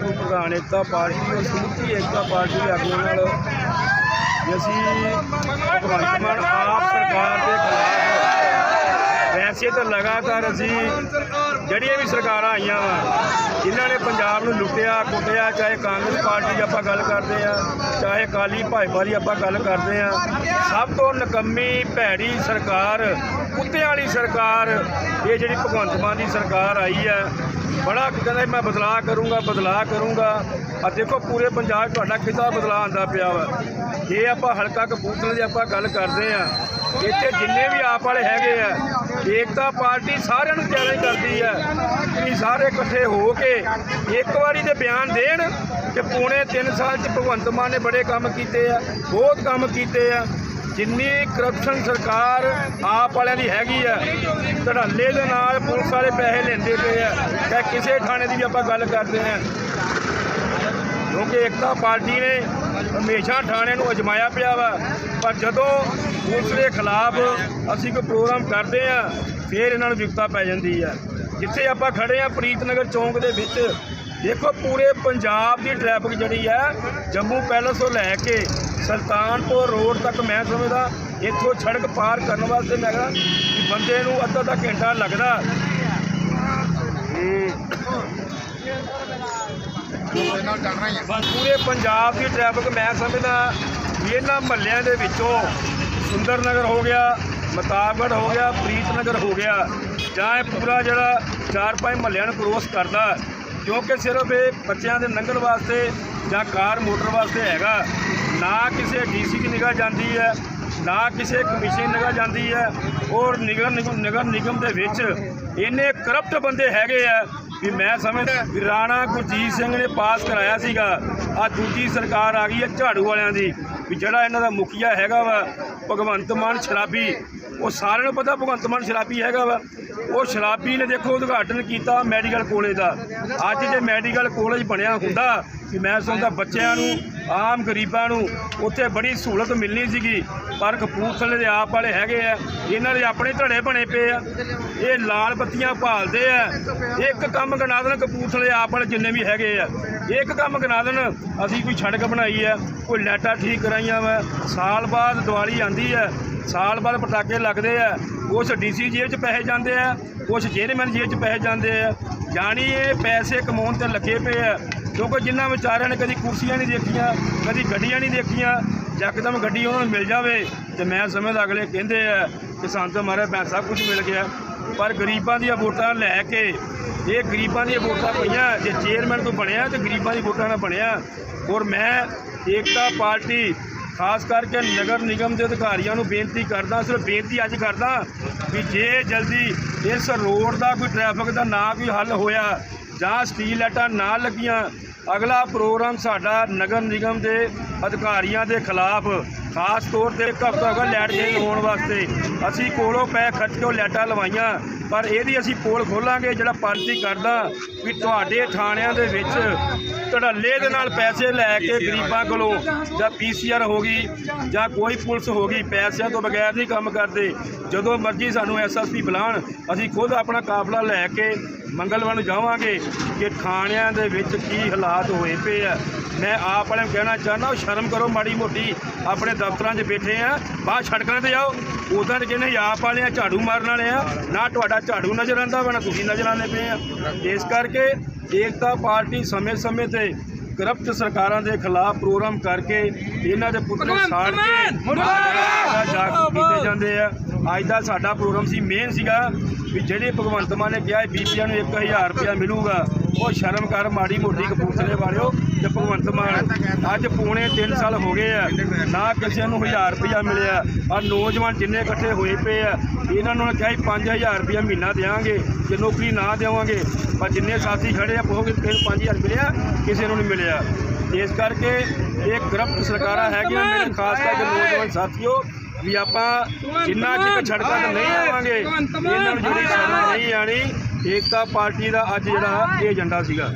ਮੇਰਾ ਪ੍ਰਧਾਨ ਏਕਤਾ ਪਾਰਟੀ ਔਰ ਸਮੁੱਚੀ ਏਕਤਾ ਪਾਰਟੀ ਦੇ ਆਗੂਆਂ ਨਾਲ ਅਸੀਂ ਭਗਵੰਤ ਮਾਨ ਆਪ ਸਰਕਾਰ ਦੇ ਖਿਲਾਫ ਵੈਸੇ ਤਾਂ ਲਗਾਤਾਰ ਅਸੀਂ ਜਿਹੜੀਆਂ ਵੀ ਸਰਕਾਰਾਂ ਆਈਆਂ ਵਾ, ਜਿਨ੍ਹਾਂ ਨੇ ਪੰਜਾਬ ਨੂੰ ਲੁੱਟਿਆ, ਕੁੱਟਿਆ, ਚਾਹੇ ਕਾਂਗਰਸ ਪਾਰਟੀ ਦੀ ਆਪਾਂ ਗੱਲ ਕਰਦੇ ਆ, ਚਾਹੇ ਅਕਾਲੀ ਭਾਜਪਾ ਦੀ ਆਪਾਂ ਗੱਲ ਕਰਦੇ ਆ, ਸਭ ਤੋਂ ਨਕੰਮੀ ਭੈੜੀ ਸਰਕਾਰ ਕੁੱਤਿਆਂ ਵਾਲੀ ਸਰਕਾਰ, ਇਹ ਜਿਹੜੀ ਭਗਵੰਤ ਮਾਨ ਦੀ ਸਰਕਾਰ ਆਈ ਹੈ ਬੜਾ ਕਹਿੰਦਾ ਮੈਂ ਬਦਲਾਅ ਕਰੂੰਗਾ ਬਦਲਾਅ ਕਰੂੰਗਾ। ਆ ਦੇਖੋ, ਪੂਰੇ ਪੰਜਾਬ ਤੁਹਾਡਾ ਕਿੱਦਾਂ ਬਦਲਾਅ ਆਂਦਾ ਪਿਆ ਵਾ। ਜੇ ਆਪਾਂ ਹਲਕਾ ਕਪੂਰਥਲੇ ਦੀ ਆਪਾਂ ਗੱਲ ਕਰਦੇ ਆ, ਇੱਥੇ ਜਿੰਨੇ ਵੀ ਆਪ ਵਾਲੇ ਹੈਗੇ ਆ ਏਕਤਾ ਪਾਰਟੀ ਸਾਰਿਆਂ ਨੂੰ ਚੈਲੰਜ ਕਰਦੀ ਹੈ ਕਿ ਸਾਰੇ ਇਕੱਠੇ ਹੋ ਕੇ ਇੱਕ ਵਾਰੀ ਤੇ ਬਿਆਨ ਦੇਣ ਕਿ ਪੌਣੇ 3 ਸਾਲ 'ਚ ਭਗਵੰਤ ਮਾਨ ਨੇ ਬੜੇ ਕੰਮ ਕੀਤੇ ਆ, ਬਹੁਤ ਕੰਮ ਕੀਤੇ ਆ। ਜਿੰਨੀ ਕਰਪਸ਼ਨ ਸਰਕਾਰ ਆਪ ਵਾਲਿਆਂ ਦੀ ਹੈਗੀ ਆ, ਧੜੱਲੇ ਦੇ ਨਾਲ ਪੁਲਿਸ ਵਾਲੇ ਪੈਸੇ ਲੈਂਦੇ ਪਏ ਆ, ਚਾਹੇ ਕਿਸੇ ਥਾਣੇ ਦੀ ਵੀ ਆਪਾਂ ਗੱਲ ਕਰਦੇ ਆ ਕਿਉਂਕਿ ਏਕਤਾ ਪਾਰਟੀ ਨੇ ਹਮੇਸ਼ਾ ਥਾਣੇ ਨੂੰ ਅਜਮਾਇਆ ਪਿਆ ਵਾ, ਪਰ ਜਦੋਂ ਪੁਲਿਸ ਦੇ ਖਿਲਾਫ ਅਸੀਂ ਕੋਈ ਪ੍ਰੋਗਰਾਮ ਕਰਦੇ ਆ ਫਿਰ ਇਹਨਾਂ ਨੂੰ ਵਿਪਤਾ ਪੈ ਜਾਂਦੀ ਆ। ਜਿੱਥੇ ਆਪਾਂ ਖੜੇ ਆ ਪ੍ਰੀਤਨਗਰ ਚੌਂਕ ਦੇ ਵਿੱਚ, ਦੇਖੋ ਪੂਰੇ ਪੰਜਾਬ ਦੀ ਟ੍ਰੈਫਿਕ ਜਿਹੜੀ ਹੈ ਜੰਮੂ ਪੈਲਸ ਤੋਂ ਲੈ ਕੇ ਸੁਲਤਾਨਪੁਰ ਰੋਡ ਤੱਕ ਮੈਂ ਸਮਝਦਾ, ਇੱਥੋਂ ਸੜਕ ਪਾਰ ਕਰਨ ਵਾਸਤੇ ਮੈਂ ਕਹਿੰਦਾ ਕਿ ਬੰਦੇ ਨੂੰ ਅੱਧਾ ਅੱਧਾ ਘੰਟਾ ਲੱਗਦਾ। ਪੂਰੇ ਪੰਜਾਬ ਦੀ ਟ੍ਰੈਫਿਕ ਮੈਂ ਸਮਝਦਾ ਇਹਨਾਂ ਮਹੱਲਿਆਂ ਦੇ ਵਿੱਚੋਂ ਸੁੰਦਰ ਨਗਰ ਹੋ ਗਿਆ ਮਤਾਬਗੜ ਹੋ ਗਿਆ ਪ੍ਰੀਤਨਗਰ ਹੋ ਗਿਆ। ਜਾਂ ਇਹ ਪੂਰਾ ਜਿਹੜਾ ਚਾਰ ਪੰਜ ਮਹੱਲਿਆਂ ਨੂੰ ਕ੍ਰੋਸ ਕਰਦਾ ਕਿਉਂਕਿ ਸਿਰਫ ਇਹ ਬੱਚਿਆਂ ਦੇ ਲੰਘਣ ਵਾਸਤੇ ਜਾਂ ਕਾਰ, ਮੋਟਰ ਵਾਸਤੇ ਹੈਗਾ। ਨਾ ਕਿਸੇ ਡੀਸੀ ਦੀ ਨਿਗਾਹ ਜਾਂਦੀ ਹੈ, ਨਾ ਕਿਸੇ ਕਮਿਸ਼ਨ ਨਿਗਾਹ ਜਾਂਦੀ ਹੈ। ਔਰ ਨਿਗਰ ਨਿਗਮ, ਨਗਰ ਨਿਗਮ ਦੇ ਵਿੱਚ ਇੰਨੇ ਕਰਪਟ ਬੰਦੇ ਹੈਗੇ ਆ ਵੀ ਮੈਂ ਸਮਝਦਾ ਵੀ ਰਾਣਾ ਗੁਰਜੀਤ ਸਿੰਘ ਨੇ ਪਾਸ ਕਰਾਇਆ ਸੀਗਾ। ਆ ਦੂਜੀ ਸਰਕਾਰ ਆ ਗਈ ਹੈ ਝਾੜੂ ਵਾਲਿਆਂ ਦੀ, ਵੀ ਜਿਹੜਾ ਇਹਨਾਂ ਦਾ ਮੁਖੀਆ ਹੈਗਾ ਵਾ, ਭਗਵੰਤ ਮਾਨ ਸ਼ਰਾਬੀ। ਉਹ ਸਾਰਿਆਂ ਨੂੰ ਪਤਾ, ਭਗਵੰਤ ਮਾਨ ਸ਼ਰਾਬੀ ਹੈਗਾ ਵਾ। ਉਹ ਸ਼ਰਾਬੀ ਨੇ ਦੇਖੋ ਉਦਘਾਟਨ ਕੀਤਾ ਮੈਡੀਕਲ ਕਾਲਜ ਦਾ। ਅੱਜ ਜੇ ਮੈਡੀਕਲ ਕਾਲਜ ਬਣਿਆ ਹੁੰਦਾ ਕਿ ਮੈਂ ਸਮਝਦਾ ਬੱਚਿਆਂ ਨੂੰ, ਆਮ ਗਰੀਬਾਂ ਨੂੰ ਉੱਥੇ ਬੜੀ ਸਹੂਲਤ ਮਿਲਣੀ ਸੀਗੀ, ਪਰ ਕਪੂਰਥਲੇ ਦੇ ਆਪ ਵਾਲੇ ਹੈਗੇ ਆ, ਇਹਨਾਂ ਦੇ ਆਪਣੇ ਧੜੇ ਬਣੇ ਪਏ ਆ। ਇਹ ਲਾਲ ਬੱਤੀਆਂ ਭਾਲਦੇ ਆ। ਇੱਕ ਕੰਮ ਗਿਣਾ ਦੇਣ ਕਪੂਰਥਲੇ ਆਪ ਵਾਲੇ ਜਿੰਨੇ ਵੀ ਹੈਗੇ ਆ। ਇੱਕ ਕੰਮ ਗਿਣਾ ਦੇਣ, ਅਸੀਂ ਕੋਈ ਸੜਕ ਬਣਾਈ ਆ, ਕੋਈ ਲਾਈਟਾਂ ਠੀਕ ਕਰਾਈਆਂ ਵਾ। ਸਾਲ ਬਾਅਦ ਦੀਵਾਲੀ ਆਂਦੀ ਆ ਸਾਲ ਬਾਅਦ ਪਟਾਕੇ ਲੱਗਦੇ ਆ, ਕੁਛ ਡੀਸੀ ਜੇਬ 'ਚ ਪੈਸੇ ਜਾਂਦੇ ਆ, ਕੁਛ ਚੇਅਰਮੈਨ ਜੇਬ 'ਚ ਪੈਸੇ ਜਾਂਦੇ ਆ। ਜਾਣੀ ਇਹ ਪੈਸੇ ਕਮਾਉਣ ਤੇ ਲੱਗੇ ਪਏ ਆ, ਕਿਉਂਕਿ ਜਿਨ੍ਹਾਂ ਵਿਚਾਰਿਆਂ ਨੇ ਕਦੀ ਕੁਰਸੀਆਂ ਨਹੀਂ ਦੇਖੀਆਂ, ਕਦੀ ਗੱਡੀਆਂ ਨਹੀਂ ਦੇਖੀਆਂ ਯਕਦਮ ਗੱਡੀ ਉਹਨਾਂ ਨੂੰ ਮਿਲ ਜਾਵੇ, ਤੇ ਮੈਂ ਸਮਝਦਾ ਅਗਲੇ ਕਹਿੰਦੇ ਆ ਕਿ ਸਾਨੂੰ ਤਾਂ ਮਾਰੇ ਪੈਸਾ ਕੁਝ ਮਿਲ ਗਿਆ। ਪਰ ਗਰੀਬਾਂ ਦੀਆਂ ਵੋਟਾਂ ਲੈ ਕੇ, ਇਹ ਗਰੀਬਾਂ ਦੀਆਂ ਵੋਟਾਂ ਪਈਆਂ, ਜੇ ਚੇਅਰਮੈਨ ਤੋਂ ਬਣਿਆ ਤੇ ਗਰੀਬਾਂ ਦੀ ਵੋਟਾਂ ਨਾਲ ਬਣਿਆ। ਔਰ ਮੈਂ ਏਕਤਾ ਪਾਰਟੀ ਖਾਸ ਕਰਕੇ ਨਗਰ ਨਿਗਮ ਦੇ ਅਧਿਕਾਰੀਆਂ ਨੂੰ ਬੇਨਤੀ ਕਰਦਾ, ਸਿਰਫ ਬੇਨਤੀ ਅੱਜ ਕਰਦਾ ਵੀ ਜੇ ਜਲਦੀ ਇਸ ਰੋਡ ਦਾ ਕੋਈ ਟ੍ਰੈਫਿਕ ਦਾ ਨਾ ਕੋਈ ਹੱਲ ਹੋਇਆ ਜਾਂ ਸਟੀਲ ਲਾਈਟਾਂ ਨਾ ਲੱਗੀਆਂ, ਅਗਲਾ ਪ੍ਰੋਗਰਾਮ ਸਾਡਾ ਨਗਰ ਨਿਗਮ ਦੇ ਅਧਿਕਾਰੀਆਂ ਦੇ ਖਿਲਾਫ ਖਾਸ ਤੌਰ ਤੇ ਇੱਕ ਹਫ਼ਤਾ ਹੋ ਗਿਆ ਲਾਈਟ ਚੇਂਜ ਹੋਣ ਵਾਸਤੇ। ਅਸੀਂ ਕੋਲੋਂ ਪੈ ਖਰਚ ਕੇ ਉਹ ਲਾਈਟਾਂ ਲਵਾਈਆਂ, ਪਰ ਇਹਦੀ ਅਸੀਂ ਪੋਲ ਖੋਲਾਂਗੇ, ਜਿਹੜਾ ਪਾਰਟੀ ਕਰਦਾ ਵੀ ਤੁਹਾਡੇ ਥਾਣਿਆਂ ਦੇ ਵਿੱਚ ਧੜੱਲੇ ਦੇ ਨਾਲ ਪੈਸੇ ਲੈ ਕੇ ਗਰੀਬਾਂ ਕੋਲੋਂ ਜਾਂ ਪੀਸੀਆਰ ਹੋ ਗਈ ਜਾਂ ਕੋਈ ਪੁਲਿਸ ਹੋ ਗਈ, ਪੈਸਿਆਂ ਤੋਂ ਬਗੈਰ ਨਹੀਂ ਕੰਮ ਕਰਦੇ। ਜਦੋਂ ਮਰਜ਼ੀ ਸਾਨੂੰ ਐਸਐਸਪੀ ਬੁਲਾਣ ਅਸੀਂ ਖੁਦ ਆਪਣਾ ਕਾਫਲਾ ਲੈ ਕੇ ਮੰਗਲਵਾਰ ਨੂੰ ਜਾਵਾਂਗੇ ਕਿ ਥਾਣਿਆਂ ਦੇ ਵਿੱਚ ਕੀ ਹਾਲਾਤ ਹੋਏ ਪਏ ਆ। ਮੈਂ ਆਪ ਵਾਲਿਆਂ ਨੂੰ ਕਹਿਣਾ ਚਾਹੁੰਦਾ ਸ਼ਰਮ ਕਰੋ ਮਾੜੀ ਮੋਟੀ ਆਪਣੇ ਦਫ਼ਤਰਾਂ 'ਚ ਬੈਠੇ ਆ ਬਾਹਰ ਸੜਕਾਂ ਤੇ ਜਾਓ। ਉਦਾਂ ਤੇ ਕਹਿੰਦੇ ਆਪ ਵਾਲੇ ਆ ਝਾੜੂ ਮਾਰਨ ਵਾਲੇ ਆ ਨਾ ਤੁਹਾਡਾ ਝਾੜੂ ਨਜ਼ਰ ਆਉਂਦਾ ਵਾ ਨਾ ਤੁਸੀਂ ਨਜ਼ਰ ਆਉਂਦੇ ਪਏ ਆ। ਇਸ ਕਰਕੇ ਏਕਤਾ ਪਾਰਟੀ ਸਮੇਂ-ਸਮੇਂ ਤੇ ਕਰਪਟ ਸਰਕਾਰਾਂ ਦੇ ਖਿਲਾਫ ਪ੍ਰੋਗਰਾਮ ਕਰਕੇ ਇਹਨਾਂ ਦੇ ਪੁੱਤਰ ਸਾੜ ਕੇ ਜਾਗਰੂਕ ਕੀਤੇ ਜਾਂਦੇ ਆ। ਅੱਜ ਦਾ ਸਾਡਾ ਪ੍ਰੋਗਰਾਮ ਸੀ ਮੇਨ ਸੀਗਾ ਵੀ ਜਿਹੜੇ ਭਗਵੰਤ ਮਾਨ ਨੇ ਕਿਹਾ ਬੀਪੀਆਂ ਨੂੰ 1000 ਰੁਪਇਆ ਮਿਲੂਗਾ। ਉਹ ਸ਼ਰਮ ਕਰ ਮਾੜੀ ਮੋਟੀ ਕਪੂਰਥਲੇ ਵਾਲਿਓ ਤੇ ਭਗਵੰਤ ਮਾਨ। ਅੱਜ ਪੌਣੇ 3 ਸਾਲ ਹੋ ਗਏ ਆ, ਨਾ ਕਿਸੇ ਨੂੰ 1000 ਰੁਪਇਆ ਮਿਲਿਆ। ਆ ਨੌਜਵਾਨ ਜਿੰਨੇ ਇਕੱਠੇ ਹੋਏ ਪਏ ਆ, ਇਹਨਾਂ ਨੂੰ ਕਿਹਾ 5000 ਰੁਪਇਆ ਮਹੀਨਾ ਦੇਵਾਂਗੇ ਜੇ ਨੌਕਰੀ ਨਾ ਦੇਵਾਂਗੇ। ਪਰ ਜਿੰਨੇ ਸਾਥੀ ਖੜੇ ਆ ਕਹੋਗੇ ਕਿ 5000 ਮਿਲਿਆ, ਕਿਸੇ ਨੂੰ ਨਹੀਂ ਮਿਲਿਆ। ਇਸ ਕਰਕੇ ਇਹ ਕਰਪਟ ਸਰਕਾਰਾਂ ਹੈਗੀਆਂ, ਮੇਰੇ ਖਾਸ ਕਰਕੇ ਨੌਜਵਾਨ ਸਾਥੀਓ, ਵੀ ਆਪਾਂ ਜਿੰਨਾ ਚਿਰ ਸੜਕਾਂ ਨਹੀਂ ਆਵਾਂਗੇ, ਇਹਨਾਂ ਨੂੰ ਜਿਹੜੀ ਸ਼ਰਮ ਨਹੀਂ ਆਣੀ ਏਕਤਾ ਪਾਰਟੀ ਦਾ ਅੱਜ ਜਿਹੜਾ ਇਹ ਏਜੰਡਾ ਸੀਗਾ।